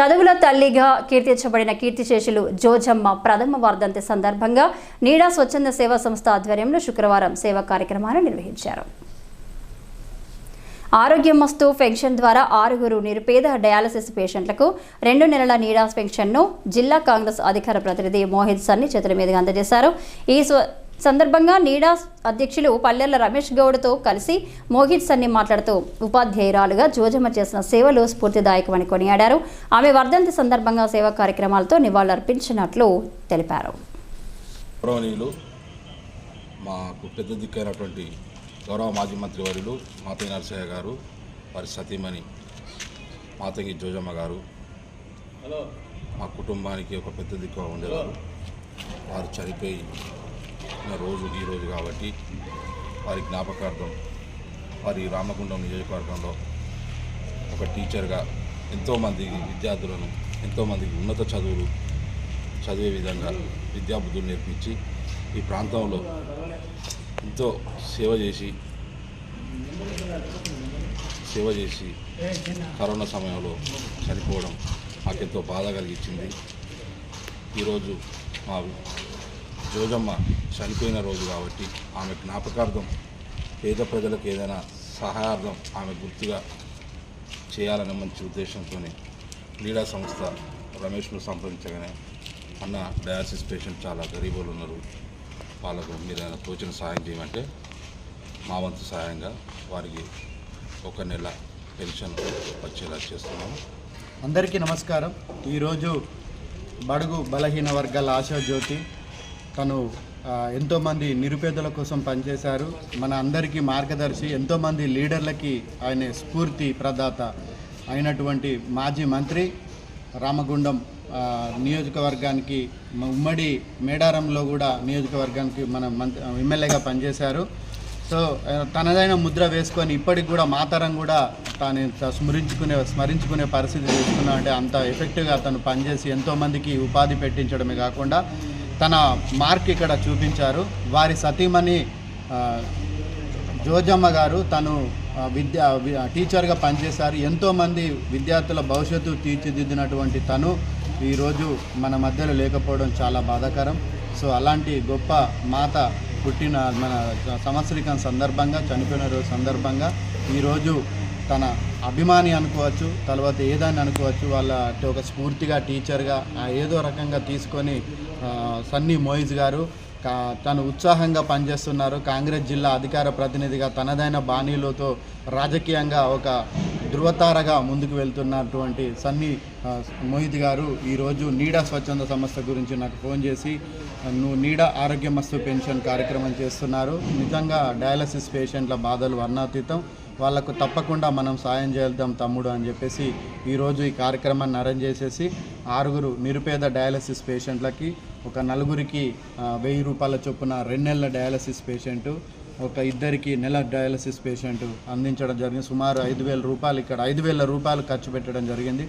చదువుల తల్లిగా కీర్తించబడిన కీర్తిశేషులు జోజమ్మ ప్రథమ వర్ధంతి సందర్భంగా నీడా స్వచ్ఛంద సేవా సంస్థ ఆధ్వర్యంలో శుక్రవారం సేవా కార్యక్రమాన్ని నిర్వహించారు. ఆరోగ్యం మస్తు పెన్షన్ ద్వారా ఆరుగురు నిరుపేద డయాలసిస్ పేషెంట్లకు రెండు నెలల నీడాస్ పెన్షన్ను జిల్లా కాంగ్రెస్ అధికార ప్రతినిధి మోహిత్ సన్ని చేతుల మీదుగా అందజేశారు. ఈ స్వ- సందర్భంగా నీడాస్ అధ్యక్షులు పల్లెల రమేష్ గౌడ్తో కలిసి మోహిత్ సన్ని మాట్లాడుతూ ఉపాధ్యాయురాలుగా జోజమ్మ చేసిన సేవలు స్ఫూర్తిదాయకమని కొనియాడారు. ఆమె వర్ధంతి సందర్భంగా సేవా కార్యక్రమాలతో నివాళులర్పించినట్లు తెలిపారు. మాకు పెద్ద దిక్కైనటువంటి గౌరవ మాజీ మంత్రి వర్యులు మాతయ్య నరసయ్య గారు వారి సతీమణి మాతగి జోజమ్మ గారు మా కుటుంబానికి ఒక పెద్ద దిక్కుగా ఉండేవారు. వారు చనిపోయి రోజు ఈరోజు కాబట్టి వారి జ్ఞాపకార్థం వారి రామగుండం నియోజకవర్గంలో ఒక టీచర్గా ఎంతోమంది విద్యార్థులను ఎంతోమందికి ఉన్నత చదువులు చదివే విధంగా విద్యాబుద్ధులు నేర్పించి ఈ ప్రాంతంలో ఎంతో సేవ చేసి సేవ చేసి కరోనా సమయంలో చనిపోవడం మాకెంతో బాధ కలిగించింది. ఈరోజు మా జోజమ్మ చనిపోయిన రోజు కాబట్టి ఆమె జ్ఞాపకార్థం పేద ప్రజలకు ఏదైనా సహాయార్థం ఆమె గుర్తుగా చేయాలనే మంచి ఉద్దేశంతో క్రీడా సంస్థ రమేష్ను సంప్రదించగానే అన్న డయాలసిస్ పేషెంట్ చాలా గరీబులు ఉన్నారు. వాళ్ళకు మీరు ఏదైనా తోచిన సహాయం చేయమంటే మా వంతు సహాయంగా వారికి ఒక నెల పెన్షన్ వచ్చేలా చేస్తున్నాము. అందరికీ నమస్కారం. ఈరోజు బడుగు బలహీన వర్గాల ఆశాజ్యోతి తను ఎంతోమంది నిరుపేదల కోసం పనిచేశారు. మన అందరికీ మార్గదర్శి ఎంతోమంది లీడర్లకి ఆయన స్ఫూర్తి ప్రదాత అయినటువంటి మాజీ మంత్రి రామగుండం నియోజకవర్గానికి ఉమ్మడి మేడారంలో కూడా నియోజకవర్గానికి మన మంత్రి ఎమ్మెల్యేగా పనిచేశారు. సో తనదైన ముద్ర వేసుకొని ఇప్పటికి కూడా మాతరం కూడా తాను స్మరించుకునే స్మరించుకునే పరిస్థితి తీసుకున్నా అంటే అంత ఎఫెక్టివ్గా తను పనిచేసి ఎంతోమందికి ఉపాధి పెట్టించడమే కాకుండా తన మార్క్ ఇక్కడ చూపించారు. వారి సతీమణి జోజమ్మ గారు తను విద్య విద్యా టీచర్గా పనిచేశారు. ఎంతోమంది విద్యార్థుల భవిష్యత్తు తీర్చిదిద్దినటువంటి తను ఈరోజు మన మధ్యలో లేకపోవడం చాలా బాధాకరం. సో అలాంటి గొప్ప మాత పుట్టిన మన సంవత్సరికం సందర్భంగా చనిపోయిన రోజు సందర్భంగా ఈరోజు తన అభిమాని అనుకోవచ్చు తర్వాత ఏదాన్ని అనుకోవచ్చు వాళ్ళ అంటే ఒక స్ఫూర్తిగా టీచర్గా ఏదో రకంగా తీసుకొని సన్నీ మోయిజ్ గారు కా- తను ఉత్సాహంగా పనిచేస్తున్నారు. కాంగ్రెస్ జిల్లా అధికార ప్రతినిధిగా తనదైన బాణీలతో రాజకీయంగా ఒక ధృవతారగా ముందుకు వెళ్తున్నటువంటి సన్నీ మోహిత్ గారు ఈరోజు నీడా స్వచ్ఛంద సంస్థ గురించి నాకు ఫోన్ చేసి నువ్వు నీడా ఆరోగ్య మస్తు పెన్షన్ కార్యక్రమం చేస్తున్నారు. నిజంగా డయాలసిస్ పేషెంట్ల బాధలు వర్ణాతీతం. వాళ్ళకు తప్పకుండా మనం సాయం చేద్దాం తమ్ముడు అని చెప్పేసి ఈరోజు ఈ కార్యక్రమాన్ని అరేంజ్ చేసేసి ఆరుగురు నిరుపేద డయాలసిస్ పేషెంట్లకి ఒక నలుగురికి వెయ్యి రూపాయల చొప్పున రెండు నెలల డయాలసిస్ పేషెంటు ఒక ఇద్దరికి నెల డయాలసిస్ పేషెంట్ అందించడం జరిగింది. సుమారు ఐదు వేల రూపాయలు ఇక్కడ ఐదు వేల రూపాయలు ఖర్చు పెట్టడం జరిగింది.